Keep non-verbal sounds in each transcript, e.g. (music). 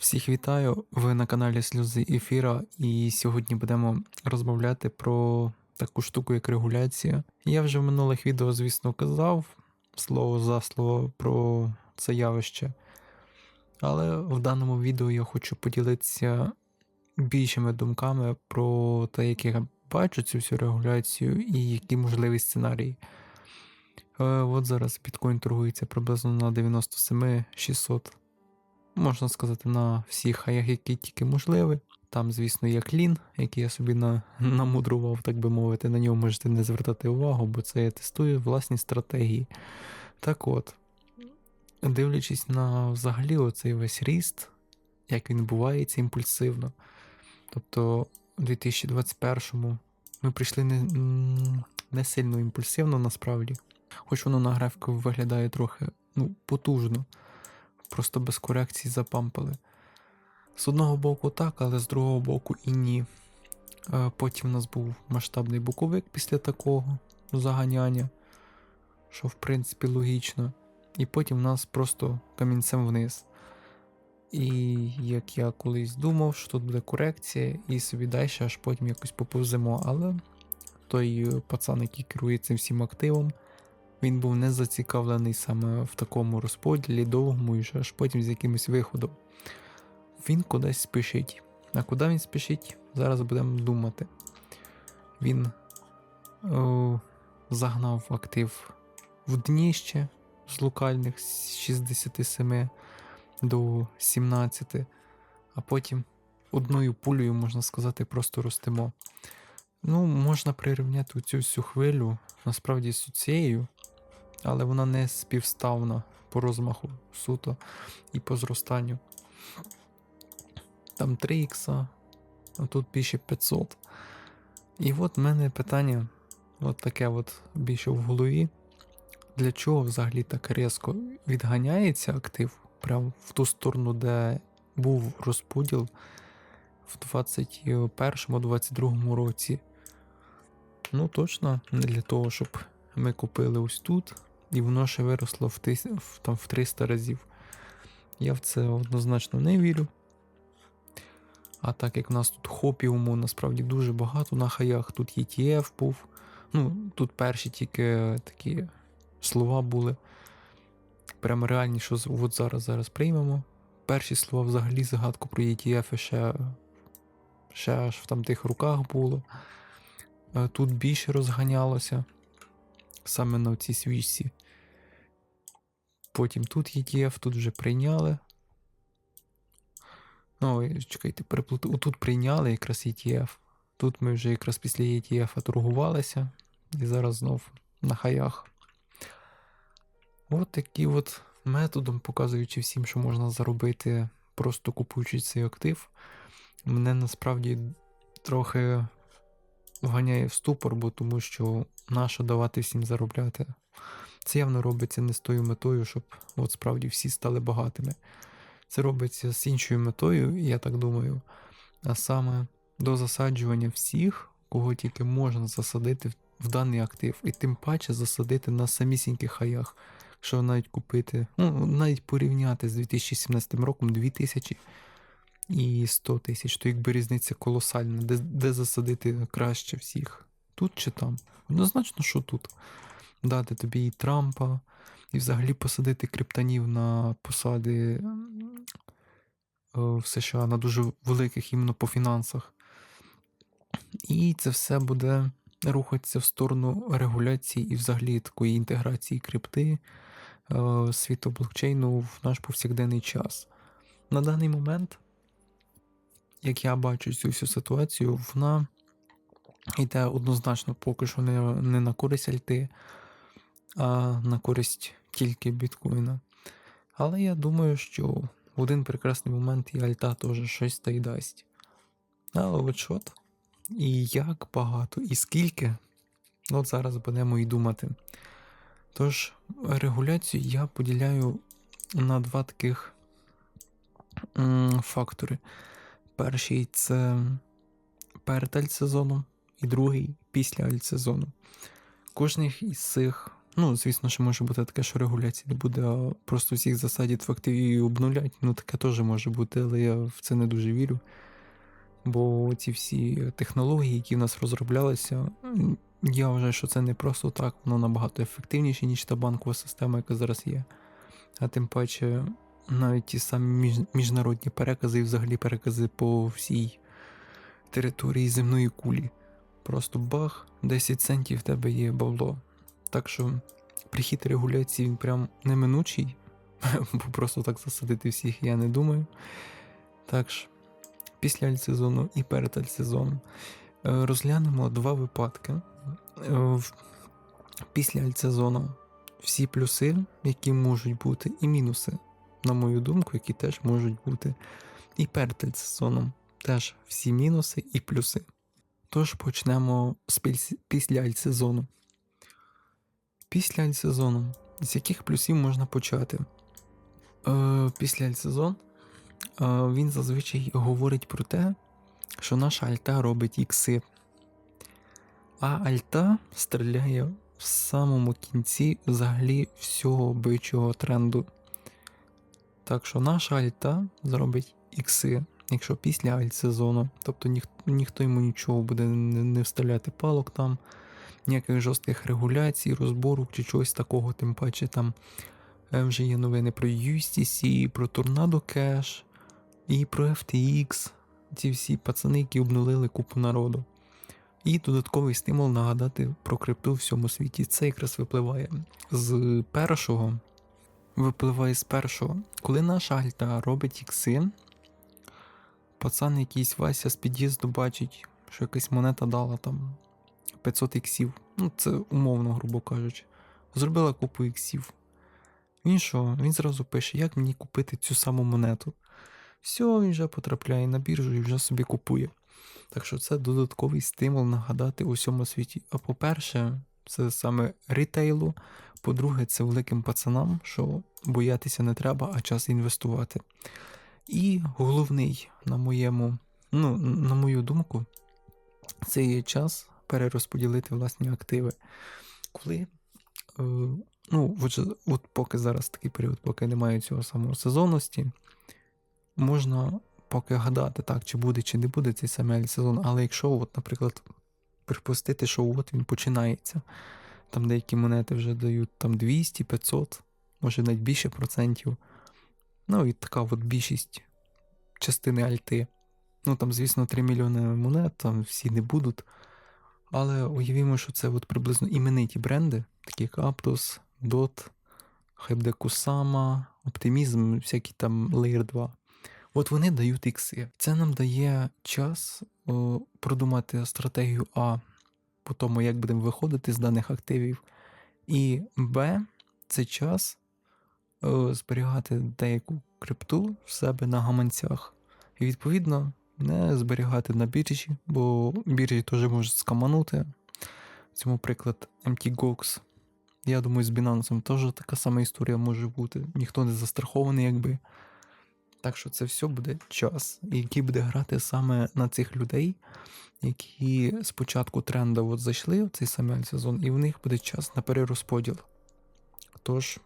Всіх вітаю! Ви на каналі Сльози Ефіра, і сьогодні будемо розмовляти про таку штуку, як регуляція. Я вже в минулих відео, звісно, казав слово за слово про це явище. Але в даному відео я хочу поділитися більшими думками про те, як я бачу цю всю регуляцію і які можливі сценарії. Е, От зараз біткоін торгується приблизно на 97 600 можна сказати, на всіх хаях, які тільки можливі. Там, звісно, є клін, який я собі на, намудрував, так би мовити. На нього можете не звертати увагу, бо це я тестую власні стратегії. Так от, дивлячись на взагалі оцей весь ріст, як він відбувається імпульсивно. Тобто, у 2021-му ми прийшли не, не сильно імпульсивно насправді, хоч воно на графіку виглядає трохи ну, потужно просто без корекції запампали. З одного боку так, але з другого боку і ні. Е, Потім у нас був масштабний буковик після такого заганяння, що в принципі логічно. І потім у нас просто камінцем вниз. І як я колись думав, що тут буде корекція, і собі далі аж потім якось поповземо. Але той пацан, який керує цим всім активом, він був не зацікавлений саме в такому розподілі, довгому і аж потім з якимось виходом. Він кудись спішить. А куди він спішить? Зараз будемо думати. Він о, загнав актив в дніще з локальних з 67 до 17, а потім одною пулею, можна сказати, просто ростемо. Ну, можна прирівняти цю всю хвилю насправді з цією, але вона не співставна по розмаху суто і по зростанню. Там 3 ікса, а тут більше 500. І от в мене питання, от таке от більше в голові. Для чого взагалі так різко відганяється актив прямо в ту сторону, де був розподіл в 21-22 році? Ну, точно, не для того, щоб ми купили ось тут, і воно ще виросло в, тис... там, в 300 разів. Я в це однозначно не вірю. А так як в нас тут хопіуму насправді дуже багато на хаях, тут ETF був. Ну, тут перші тільки такі слова були. Прямо реальні, що от зараз зараз приймемо. Перші слова взагалі загадку про ETF ще, ще аж в тих руках було. Е, Тут більше розганялося саме на цій свічці. Потім тут ETF, тут вже прийняли. Ой, чекайте, переплутав. Тут прийняли якраз ETF. Тут ми вже якраз після ETF торгувалися. І зараз знов на хаях. От такі от методом, показуючи всім, що можна заробити, просто купуючи цей актив, мене насправді трохи вганяє в ступор, бо тому що нащо давати всім заробляти. Це явно робиться не з тою метою, щоб от справді всі стали багатими. Це робиться з іншою метою, я так думаю, а саме до засаджування всіх, кого тільки можна засадити в- даний актив, і тим паче засадити на самісіньких хаях. Якщо навіть купити, ну навіть порівняти з 2017 роком 2000 і 100 тисяч, то якби різниця колосальна, де, де засадити краще всіх? Тут чи там? Однозначно, що тут. Дати тобі і Трампа, і взагалі посадити криптонів на посади е, в США на дуже великих іменно по фінансах. І це все буде рухатися в сторону регуляції і взагалі такої інтеграції крипти е, світу блокчейну в наш повсякденний час. На даний момент, як я бачу цю всю ситуацію, вона йде однозначно поки що не, не на користь альти, а на користь тільки біткоїна. Але я думаю, що в один прекрасний момент і альта теж щось та й дасть. Але от що? І як багато, і скільки, от зараз будемо і думати. Тож, регуляцію я поділяю на два таких фактори. Перший це перед альтсезоном, і другий після альтсезону. Кожний із цих Ну, звісно, що може бути таке, що регуляції не буде, а просто всіх засадять в і обнулять. Ну, таке теж може бути, але я в це не дуже вірю. Бо ці всі технології, які в нас розроблялися, я вважаю, що це не просто так, воно набагато ефективніше, ніж та банкова система, яка зараз є. А тим паче, навіть ті самі між- міжнародні перекази і взагалі перекази по всій території земної кулі. Просто бах, 10 центів в тебе є бабло. Так що прихід регуляції він прям неминучий, (laughs) бо просто так засадити всіх я не думаю. Так ж, після альтсезону і перед альтсезоном е, розглянемо два випадки. Е, Після альтсезону всі плюси, які можуть бути, і мінуси, на мою думку, які теж можуть бути. І перед альтсезоном теж всі мінуси і плюси. Тож почнемо з піс- після альтсезону. Після альтсезону. З яких плюсів можна почати? Е, після альтсезон е, він зазвичай говорить про те, що наша альта робить ікси. А альта стріляє в самому кінці взагалі всього бичого тренду. Так що наша альта зробить ікси, якщо після альтсезону. Тобто ніх, ніхто йому нічого буде не, не вставляти палок там, ніяких жорстких регуляцій, розбору чи чогось такого, тим паче там е, вже є новини про USTC, про Tornado Cash і про FTX. Ці всі пацани, які обнулили купу народу. І додатковий стимул нагадати про крипту в всьому світі. Це якраз випливає з першого. Випливає з першого. Коли наша альта робить ікси, пацан якийсь Вася з під'їзду бачить, що якась монета дала там 500 іксів. Ну, це умовно, грубо кажучи. Зробила купу іксів. Він що? Він зразу пише, як мені купити цю саму монету. Все, він вже потрапляє на біржу і вже собі купує. Так що це додатковий стимул нагадати усьому світі. А по-перше, це саме рітейлу. По-друге, це великим пацанам, що боятися не треба, а час інвестувати. І головний, на моєму, ну, на мою думку, це є час перерозподілити власні активи. Коли, е, ну, отже, от поки зараз такий період, поки немає цього самого сезонності, можна поки гадати, так, чи буде, чи не буде цей самий сезон. Але якщо, от, наприклад, припустити, що от він починається, там деякі монети вже дають там 200, 500, може навіть більше процентів. Ну і така от більшість частини альти. Ну там, звісно, 3 мільйони монет, там всі не будуть. Але уявімо, що це от приблизно імениті бренди, такі як Aptos, DOT, Hypedeck Kusama, Optimism, всякі там Layer 2. От вони дають ікси. Це нам дає час о, продумати стратегію А по тому, як будемо виходити з даних активів. І Б це час е, зберігати деяку крипту в себе на гаманцях. І відповідно не зберігати на біржі, бо біржі теж можуть скаманути. В цьому приклад MTGOX. Я думаю, з Binance теж така сама історія може бути. Ніхто не застрахований, якби. Так що це все буде час, який буде грати саме на цих людей, які спочатку тренда от зайшли в цей самий сезон, і в них буде час на перерозподіл. Тож,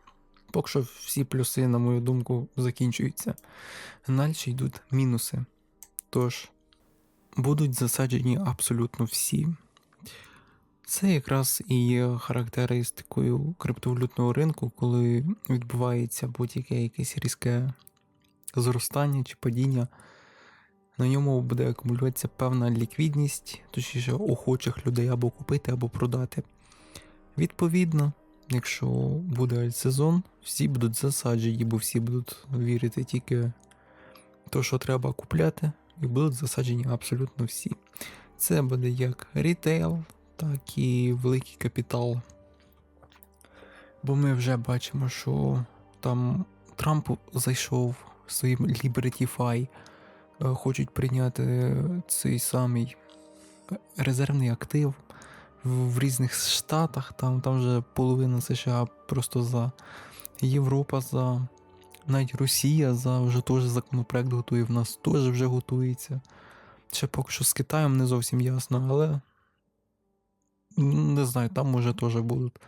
поки що всі плюси, на мою думку, закінчуються. Далі йдуть мінуси. Тож, будуть засаджені абсолютно всі. Це якраз і є характеристикою криптовалютного ринку, коли відбувається будь-яке якесь різке зростання чи падіння. На ньому буде акумулюватися певна ліквідність, точніше охочих людей або купити, або продати. Відповідно, якщо буде сезон, всі будуть засаджені, бо всі будуть вірити тільки те, що треба купляти, і будуть засаджені абсолютно всі. Це буде як рітейл, так і великий капітал. Бо ми вже бачимо, що там Трамп зайшов своїм Liberty Fi, е, хочуть прийняти цей самий е, резервний актив в, різних штатах. Там, там вже половина США просто за Європа за. Навіть Росія за вже теж законопроект готує, в нас теж вже готується. Ще поки що з Китаєм не зовсім ясно, але не знаю, там може теж будуть.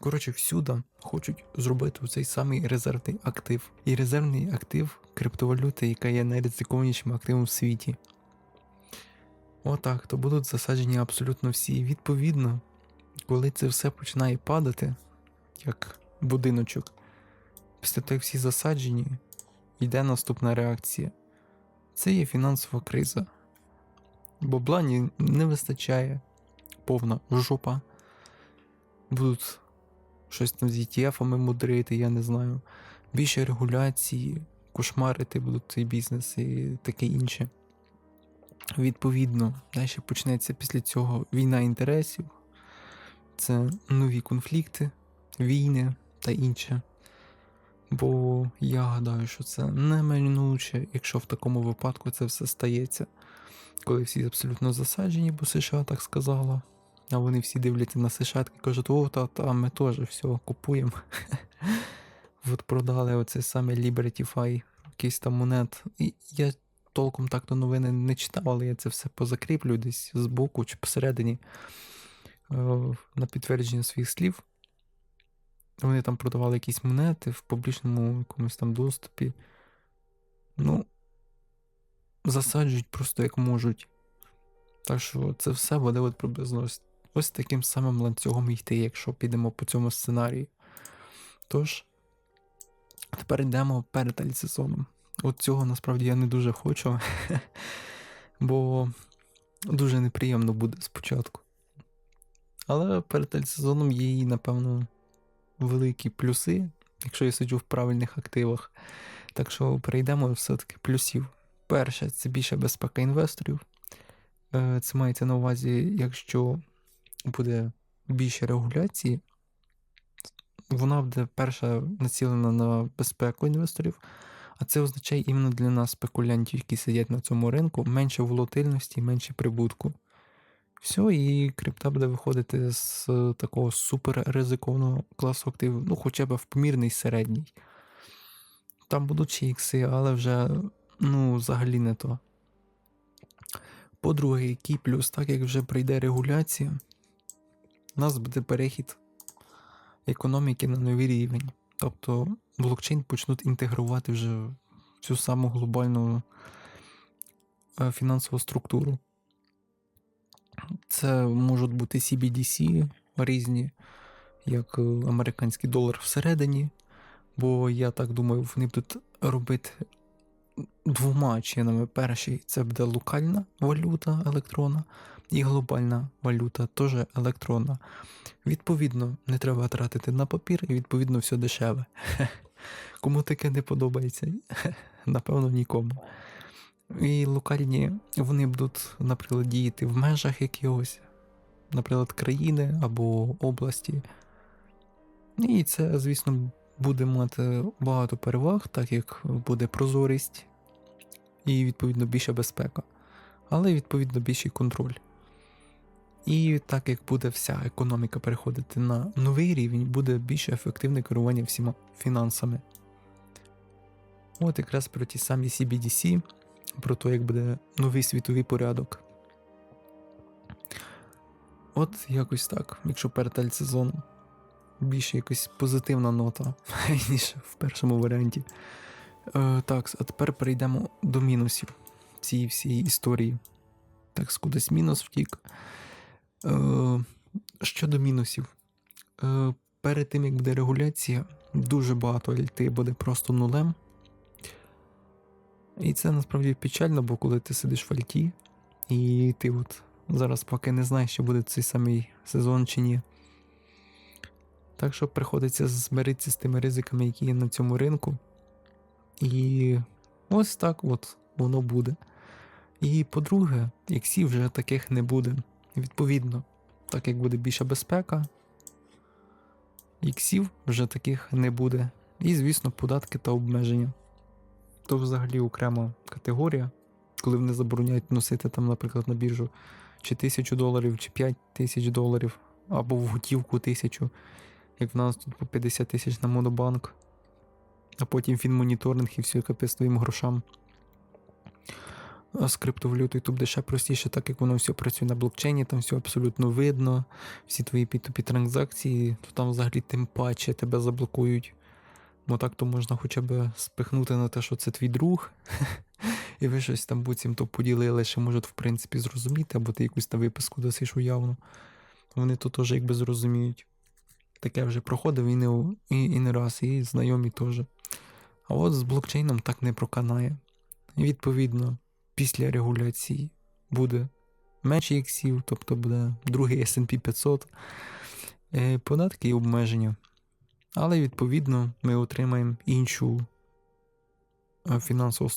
Коротше, всюди хочуть зробити цей самий резервний актив. І резервний актив криптовалюти, яка є найризикованішим активом в світі. Отак, то будуть засаджені абсолютно всі. Відповідно, коли це все починає падати, як будиночок, після того, як всі засаджені, йде наступна реакція. Це є фінансова криза. Бабла ні- не вистачає, повна жопа. Будуть щось там з ETF-ами мудрити, я не знаю. Більше регуляції, кошмарити будуть цей бізнес і таке інше. Відповідно, далі почнеться після цього війна інтересів, це нові конфлікти, війни та інше. Бо я гадаю, що це неминуче, якщо в такому випадку це все стається, коли всі абсолютно засаджені, бо США так сказала. А вони всі дивляться на США і кажуть, о, та, та ми теж все купуємо. (laughs) От продали оце саме Liberty Fi, якийсь там монет. І я толком так то новини не читав, але я це все позакріплю десь збоку чи посередині е, на підтвердження своїх слів. Вони там продавали якісь монети в публічному якомусь там доступі. Ну, засаджують просто як можуть. Так що це все буде от приблизно ось, ось таким самим ланцюгом йти, якщо підемо по цьому сценарію. Тож, тепер йдемо перед альсезоном. От цього насправді я не дуже хочу, (laughs) бо дуже неприємно буде спочатку. Але перед альсезоном є і, напевно, великі плюси, якщо я сиджу в правильних активах. Так що перейдемо все-таки плюсів. Перше, це більша безпека інвесторів. Е, Це мається на увазі, якщо буде більше регуляції, вона буде перша націлена на безпеку інвесторів, а це означає іменно для нас, спекулянтів, які сидять на цьому ринку, менше волатильності, менше прибутку. Все, і крипта буде виходити з такого суперризикованого класу активів, ну, хоча б в помірний середній. Там будуть ще ікси, але вже ну, взагалі не то. По-друге, який плюс, так як вже прийде регуляція, у нас буде перехід економіки на новий рівень. Тобто блокчейн почнуть інтегрувати вже цю саму глобальну е, фінансову структуру. Це можуть бути CBDC різні, як е, американський долар всередині. Бо я так думаю, вони будуть робити двома чинами. Перший це буде локальна валюта електронна і глобальна валюта теж електронна. Відповідно, не треба тратити на папір, і відповідно все дешеве. (laughs) Кому таке не подобається? (laughs) Напевно, нікому. І локальні вони будуть, наприклад, діяти в межах якогось, наприклад, країни або області. І це, звісно, буде мати багато переваг, так як буде прозорість і, відповідно, більша безпека, але відповідно більший контроль. І так як буде вся економіка переходити на новий рівень, буде більш ефективне керування всіма фінансами. От якраз про ті самі CBDC, про те, як буде новий світовий порядок. От якось так, якщо перед сезон більше якась позитивна нота, (laughs) ніж в першому варіанті. Е, Так, а тепер перейдемо до мінусів цієї всієї історії. Так, кудись мінус втік. Е, Щодо мінусів, Е, перед тим як буде регуляція, дуже багато альти буде просто нулем. І це насправді печально, бо коли ти сидиш в альті, і ти от зараз поки не знаєш, що буде цей самий сезон чи ні. Так що приходиться змиритися з тими ризиками, які є на цьому ринку. І ось так от воно буде. І по-друге, іксів вже таких не буде. Відповідно, так як буде більша безпека, іксів вже таких не буде. І, звісно, податки та обмеження. То взагалі окрема категорія, коли вони забороняють носити там, наприклад, на біржу чи тисячу доларів, чи 5 тисяч доларів, або в готівку тисячу, як в нас тут по 50 тисяч на монобанк, а потім фінмоніторинг і все капець твоїм грошам. а з криптовалютою тут буде простіше, так як воно все працює на блокчейні, там все абсолютно видно, всі твої P2P транзакції, то там взагалі тим паче тебе заблокують. Бо так то можна хоча б спихнути на те, що це твій друг, (laughs) і ви щось там буцімто поділили, ще можуть в принципі зрозуміти, або ти якусь там виписку досиш уявно. Вони то теж якби зрозуміють. Таке вже проходив і не, і, і не раз, і знайомі теж. А от з блокчейном так не проканає. І відповідно, після регуляції буде менше іксів, тобто буде другий SP 500, е, податки і обмеження. Але відповідно ми отримаємо іншу е, фінансову,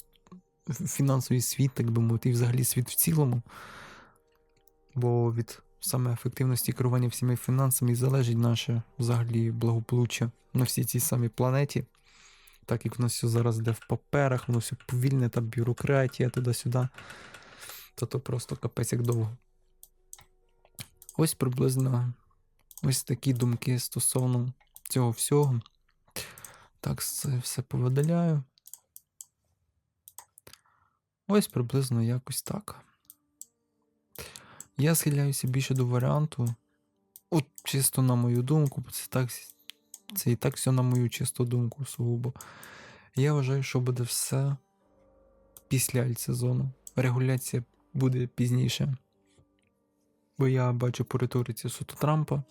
фінансовий світ, так би мовити, і взагалі світ в цілому. Бо від саме ефективності керування всіми фінансами залежить наше взагалі благополуччя на всій цій самій планеті. Так як в нас все зараз йде в паперах, воно все повільне, та бюрократія туди-сюди. То то просто капець як довго. Ось приблизно ось такі думки стосовно цього всього. Так, це все повидаляю. Ось приблизно якось так. Я схиляюся більше до варіанту. От чисто на мою думку, це так. Це і так все на мою чисту думку сугубо. Я вважаю, що буде все після альтсезону. Регуляція буде пізніше. Бо я бачу по риториці суто Трампа.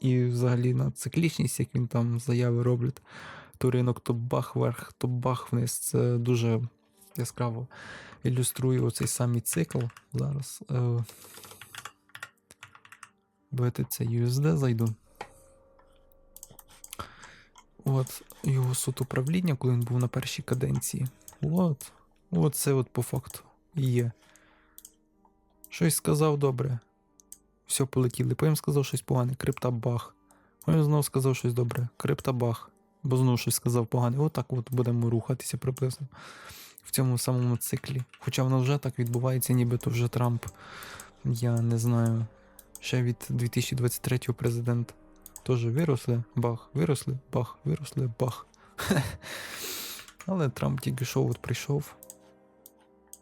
І взагалі на циклічність, як він там заяви роблять, то ринок то бах вверх, то бах вниз. Це дуже яскраво ілюструє оцей самий цикл зараз. Е, BTC USD зайду. От його суд управління, коли він був на першій каденції. От. От це от по факту є. Щось сказав добре. Все полетіли. Потім сказав щось погане, крипта бах. Потім знову сказав щось добре, крипта бах. Бо знову щось сказав погане. Отак от будемо рухатися приблизно в цьому самому циклі. Хоча воно вже так відбувається, нібито вже Трамп. Я не знаю. Ще від 2023 президента. Теж виросли, бах, виросли, бах, виросли, бах. (laughs) Але Трамп тільки що от прийшов.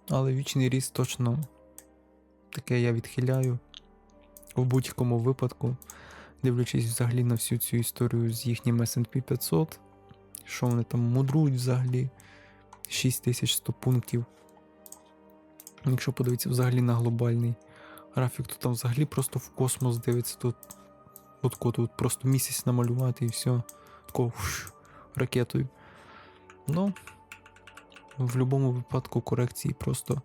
Але вічний ріст точно таке я відхиляю. В будь-якому випадку, дивлячись взагалі на всю цю історію з їхнім SP 500, що вони там мудрують взагалі 6100 пунктів. Якщо подивитися взагалі на глобальний графік, то там взагалі просто в космос дивиться тут. От тут просто місяць намалювати і все. Тако ракетою. Ну, в будь-якому випадку корекції просто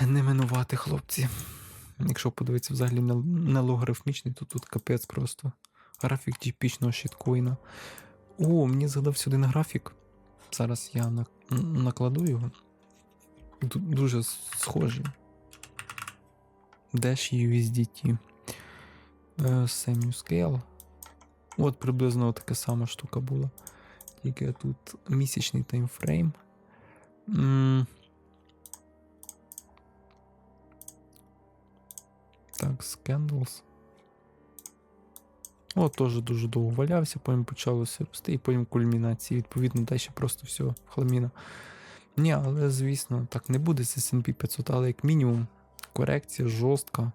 не минувати, хлопці. Якщо подивитися взагалі на логарифмічний, то тут капець просто. Графік типічного щиткоїна. О, мені згадався один графік. Зараз я на, накладу його. Дуже схожий. Dash USDT. Е, Same Scale. От приблизно така сама штука була. Тільки тут місячний таймфрейм. Так, Scandals. О, теж дуже довго валявся, потім почалося рости, і потім кульмінації. Відповідно, далі просто все, хламіна. Ні, але звісно, так не буде з SP 500, але як мінімум корекція жорстка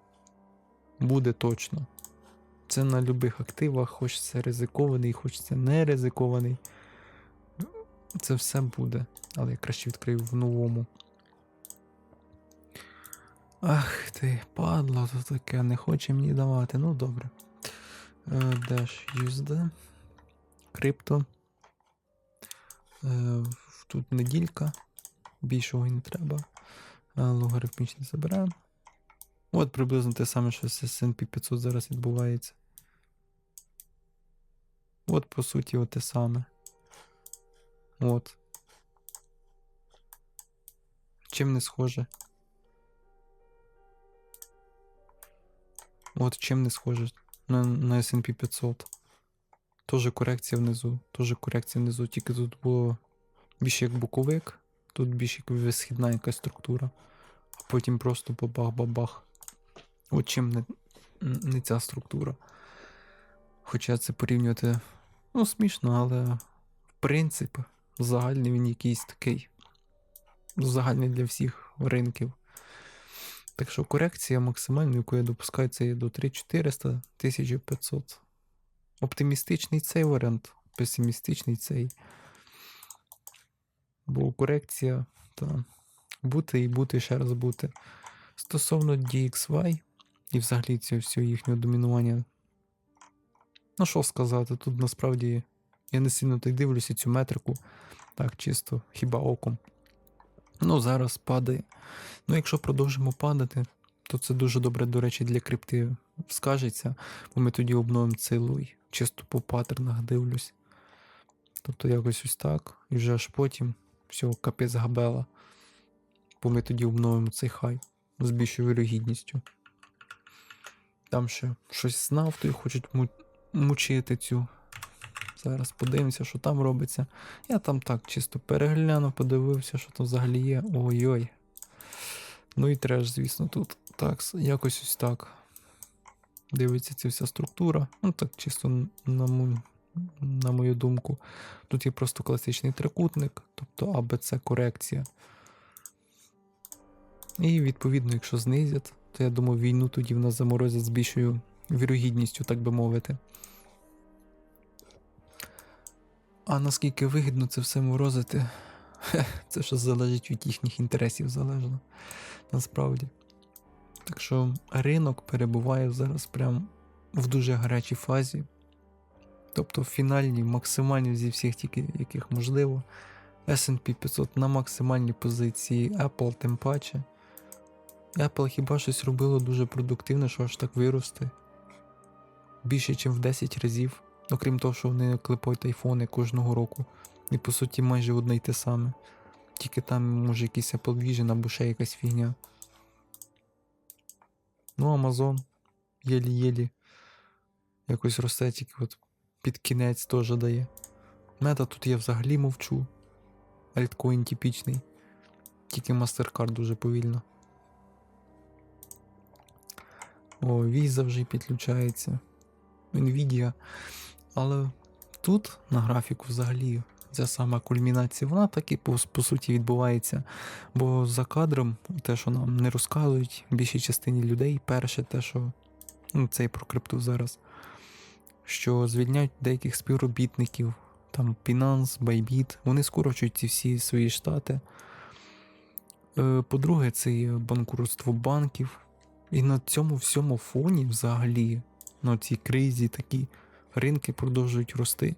буде точно. Це на любих активах, хоч це ризикований, хоч це не ризикований. Це все буде, але я краще відкрию в новому. Ах ти, падло, то таке, не хоче мені давати. Ну добре. Е, Dash USD. Крипто. Е, Тут неділька. Більшого не треба. Е, Логарифмічно забираємо. От приблизно те саме, що з S&P 500 зараз відбувається. От, по суті, от те саме. От. Чим не схоже? От чим не схоже на, на S&P 500. Тоже корекція внизу. Тоже корекція внизу. Тільки тут було більше як боковик, тут більше як висхідна якась структура. А потім просто бабах-бабах. От чим не, не ця структура. Хоча це порівнювати, ну, смішно, але в принципі, загальний він якийсь такий. загальний для всіх ринків. Так що корекція максимальна, яку я допускаю, це є до 3400 1500. Оптимістичний цей варіант, песимістичний цей. Бо корекція, та бути і бути, ще раз бути. Стосовно DXY і взагалі цього всього їхнього домінування. Ну, що сказати, тут насправді я не сильно так дивлюся цю метрику. Так, чисто, хіба оком. Ну, зараз падає. Ну, якщо продовжимо падати, то це дуже добре, до речі, для крипти скажеться, бо ми тоді обновимо цей луй. Чисто по паттернах дивлюсь. Тобто якось ось так. І вже аж потім все, капець габела. Бо ми тоді обновимо цей хай з більшою вірогідністю. Там ще щось з нафтою хочуть му- мучити цю. Зараз подивимося, що там робиться. Я там так чисто переглянув, подивився, що там взагалі є. Ой-ой. Ну і треш, звісно, тут. Так, якось ось так. Дивиться ця вся структура. Ну так, чисто на, мо- на мою думку. Тут є просто класичний трикутник, тобто АБЦ корекція. І відповідно, якщо знизять, то я думаю, війну тоді в нас заморозять з більшою вірогідністю, так би мовити. А наскільки вигідно це все морозити, (laughs) це що залежить від їхніх інтересів залежно. Насправді. Так що ринок перебуває зараз прям в дуже гарячій фазі. Тобто в фінальній, максимальній зі всіх тільки яких можливо. SP 500 на максимальній позиції, Apple тим паче. Apple хіба щось робило дуже продуктивне, що аж так вирости. Більше, ніж в 10 разів. Окрім того, що вони клепають айфони кожного року. І по суті майже одне й те саме. Тільки там може якийсь Apple Vision або ще якась фігня. Ну, Amazon єлі-єлі якось росте, тільки от під кінець теж дає. Мета тут я взагалі мовчу. Альткоін типічний. Тільки MasterCard дуже повільно. О, Visa вже підключається. Nvidia. Але тут на графіку взагалі ця сама кульмінація, вона так і по, по суті відбувається. Бо за кадром, те, що нам не розказують більшій частині людей, перше те, що ну, це і про крипту зараз, що звільняють деяких співробітників, там Binance, Bybit, вони скорочують ці всі свої штати. Е, По-друге, це є банкрутство банків. І на цьому всьому фоні, взагалі, на цій кризі такі ринки продовжують рости.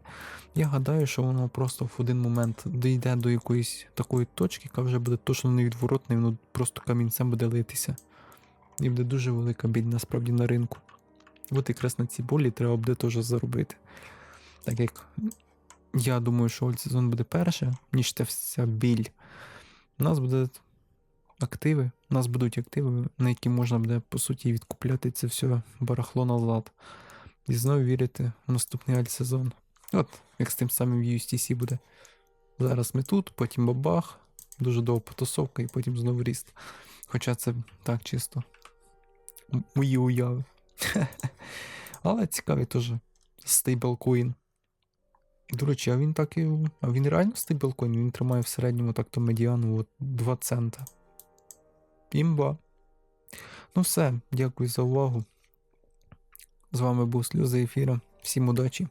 Я гадаю, що воно просто в один момент дійде до якоїсь такої точки, яка вже буде точно невідворотна, і воно просто камінцем буде литися. І буде дуже велика біль насправді на ринку. От якраз на цій болі треба буде теж заробити. Так як я думаю, що альтсезон буде перше, ніж та вся біль. У нас буде активи, у нас будуть активи, на які можна буде, по суті, відкупляти це все барахло назад. І знову вірити в наступний альтсезон. От, як з тим самим USTC буде. Зараз ми тут, потім бабах, дуже довга потасовка і потім знову ріст. Хоча це так чисто. Мої уяви. (laughs) Але цікавий теж стейблкоін. До речі, а він так і. А він реально стейблкоін? Він тримає в середньому так-то медіану от 2 цента. Імба. Ну все, дякую за увагу. З вами був Сльози Ефіра. Всім удачі!